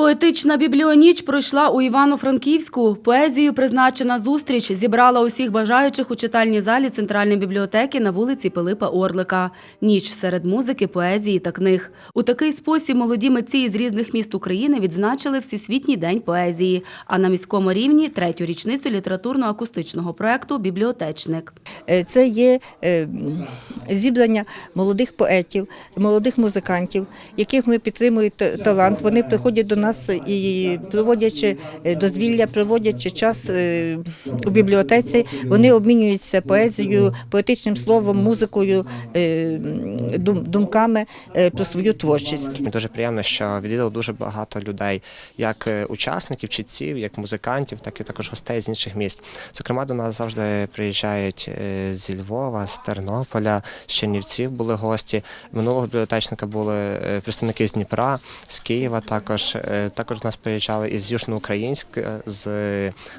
Поетична бібліоніч пройшла у Івано-Франківську. Поезією призначена зустріч зібрала усіх бажаючих у читальній залі Центральної бібліотеки на вулиці Пилипа Орлика. Ніч серед музики, поезії та книг. У такий спосіб молоді митці із різних міст України відзначили Всесвітній день поезії, а на міському рівні третю річницю літературно-акустичного проекту Бібліотечник. Е, Це є е, зібрання молодих поетів, молодих музикантів, яких ми підтримуємо та- талант. Вони приходять до нас і проводячи е, дозвілля, проводячи час е, у бібліотеці, вони обмінюються поезією, поетичним словом, музикою, е, думками про свою творчість. Дуже приємно, що відвідало дуже багато людей, як учасників, читців, як музикантів, так і також гостей з інших міст. Зокрема, до нас завжди приїжджають зі Львова, з Тернополя, з Чернівців були гості. Минулого бібліотечника були представники з Дніпра, з Києва. Також також нас приїжджали із Южноукраїнська, з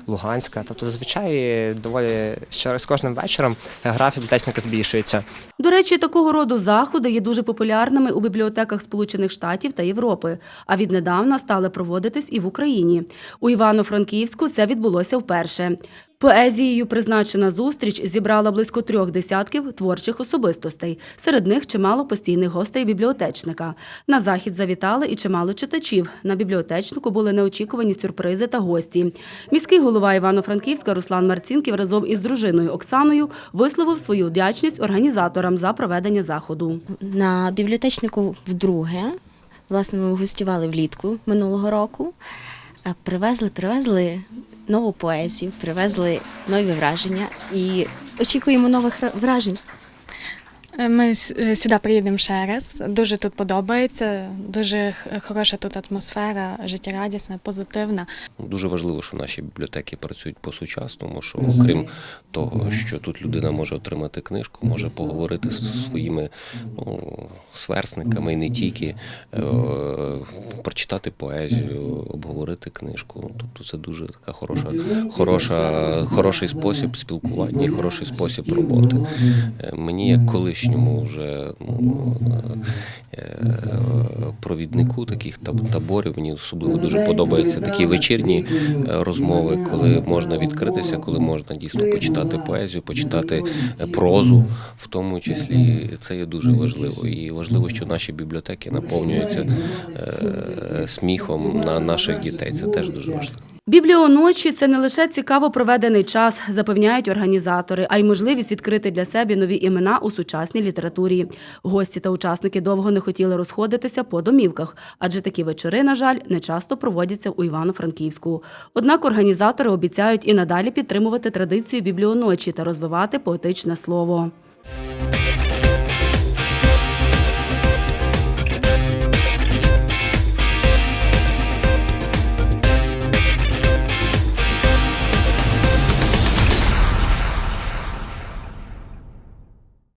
Луганська. Тобто, зазвичай доволі через кожним вечором географія бібліотечника збільшується. До речі, такого роду заходи є дуже популярними у бібліотеках Сполучених Штатів та Європи, а віднедавна стали проводитись і в Україні. У Івано-Франківську це відбулося вперше. Поезією призначена зустріч зібрала близько трьох десятків творчих особистостей. Серед них чимало постійних гостей бібліотечника. На захід завітали і чимало читачів. На бібліотечнику були неочікувані сюрпризи та гості. Міський голова Івано-Франківська Руслан Марцінків разом із дружиною Оксаною висловив свою вдячність організаторам за проведення заходу. На бібліотечнику вдруге. Власне, ми гостювали влітку минулого року. Привезли, привезли нову поезію, привезли нові враження і очікуємо нових вражень. Е, Ми е, сюди приїдемо ще раз. Дуже тут подобається, дуже хороша тут атмосфера, життєрадісна, позитивна. Дуже важливо, що наші бібліотеки працюють по-сучасному, що окрім того, що тут людина може отримати книжку, може поговорити з своїми ну, сверстниками і не тільки, е, прочитати поезію, обговорити книжку. Тобто це дуже така хороша, хороша, хороший спосіб спілкування і хороший спосіб роботи. Е, Мені, як колишньому вже ну, е, провіднику таких таборів, мені особливо дуже подобаються такі вечірні е, розмови, коли можна відкритися, коли можна дійсно почитати поезію, почитати е, прозу, в тому числі це є дуже важливо. І важливо, що наші бібліотеки наповнюються сміхом на наших дітей. Це теж дуже важливо. Бібліоночі це не лише цікаво проведений час, запевняють організатори, а й можливість відкрити для себе нові імена у сучасній літературі. Гості та учасники довго не хотіли розходитися по домівках, адже такі вечори, на жаль, не часто проводяться у Івано-Франківську. Однак організатори обіцяють і надалі підтримувати традицію бібліоночі та розвивати поетичне слово.